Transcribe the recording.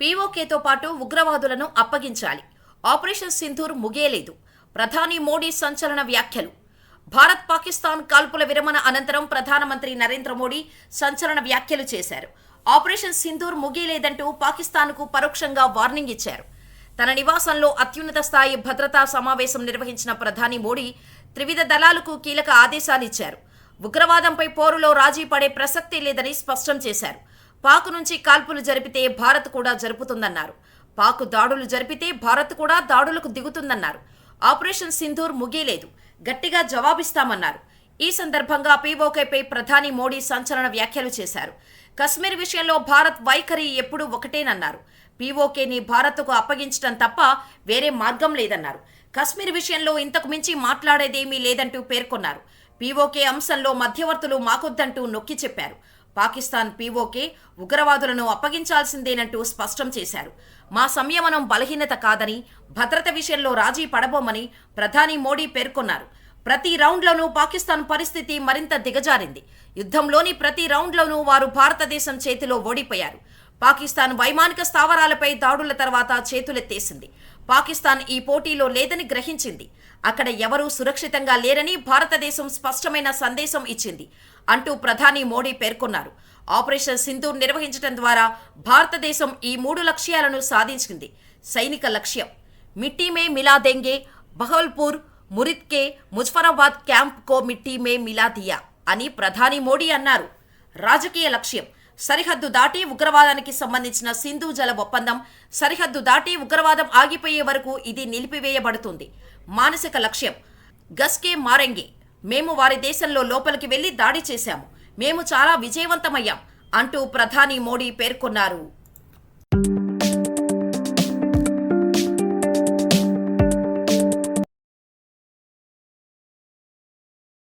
పీఓకేతో పాటు ఉగ్రవాదులను అప్పగించాలి. ఆపరేషన్ సింధూర్ ముగియలేదు. ప్రధాని మోడీ సంచలన వ్యాఖ్యలు. భారత్ పాకిస్తాన్ కాల్పుల విరమణ అనంతరం ప్రధానమంత్రి నరేంద్ర మోడీ సంచలన వ్యాఖ్యలు చేశారు. ఆపరేషన్ సింధూర్ ముగియలేదంటూ పాకిస్తాన్కు పరోక్షంగా వార్నింగ్ ఇచ్చారు. తన నివాసంలో అత్యున్నత స్థాయి భద్రతా సమావేశం నిర్వహించిన ప్రధాని మోడీ త్రివిధ దళాలకు కీలక ఆదేశాలిచ్చారు ఉగ్రవాదంపై పోరులో రాజీ పడే ప్రసక్తి లేదని స్పష్టం చేశారు. పాక్ నుంచి కాల్పులు జరిపితే భారత్ కూడా జరుపుతుందన్నారు. పాక్ దాడులు జరిపితే భారత్ కూడా దాడులకు దిగుతుందన్నారు. ఆపరేషన్ సింధూర్ ముగియలేదు. గట్టిగా జవాబిస్తామన్నారు. ఈ సందర్భంగా పీఓకేపై ప్రధాని మోడీ సంచలన వ్యాఖ్యలు చేశారు. కశ్మీర్ విషయంలో భారత్ వైఖరి ఎప్పుడూ ఒకటేనన్నారు. పీఓకేని భారత్కు అప్పగించడం తప్ప వేరే మార్గం లేదన్నారు. కశ్మీర్ విషయంలో ఇంతకు మించి మాట్లాడేదేమీ లేదంటూ పేర్కొన్నారు. పీఓకే అంశంలో మధ్యవర్తులు మాకొద్దంటూ నొక్కి చెప్పారు. పాకిస్తాన్ పీఓకే ఉగ్రవాదులను అప్పగించాల్సిందేనంటూ స్పష్టం చేశారు. మా సంయమనం బలహీనత కాదని భద్రత విషయంలో రాజీ పడబోమని ప్రధాని మోడీ పేర్కొన్నారు. ప్రతి రౌండ్లోనూ పాకిస్తాన్ పరిస్థితి మరింత దిగజారింది. యుద్ధంలోని ప్రతి రౌండ్లోనూ వారు భారతదేశం చేతిలో ఓడిపోయారు. పాకిస్తాన్ వైమానిక స్థావరాలపై దాడుల తర్వాత చేతులెత్తేసింది. పాకిస్తాన్ ఈ పోటీలో లేదని గ్రహించింది. అక్కడ ఎవరూ సురక్షితంగా లేరని భారతదేశం స్పష్టమైన సందేశం ఇచ్చింది అంటూ ప్రధాని మోడీ పేర్కొన్నారు. ఆపరేషన్ సింధూర్ నిర్వహించడం ద్వారా భారతదేశం ఈ మూడు లక్ష్యాలను సాధించింది. సైనిక లక్ష్యం. మిట్టీమే మిలా దెంగే బహల్పూర్ మురిత్కే ముజఫరాబాద్ క్యాంప్ కో మిట్టీమే మిలా దియా అని ప్రధాని మోడీ అన్నారు. రాజకీయ లక్ష్యం. సరిహద్దు దాటి ఉగ్రవాదానికి సంబంధించిన సింధు జల ఒప్పందం సరిహద్దు దాటి ఉగ్రవాదం ఆగిపోయే వరకు ఇది నిలిపివేయబడుతుంది. మానసిక లక్ష్యం గస్కే మారెంగే. మేము వారి దేశంలో లోపలికి వెళ్ళి దాడి చేశాము. మేము చాలా విజయవంతమయ్యాం అంటూ ప్రధాని మోడీ పేర్కొన్నారు.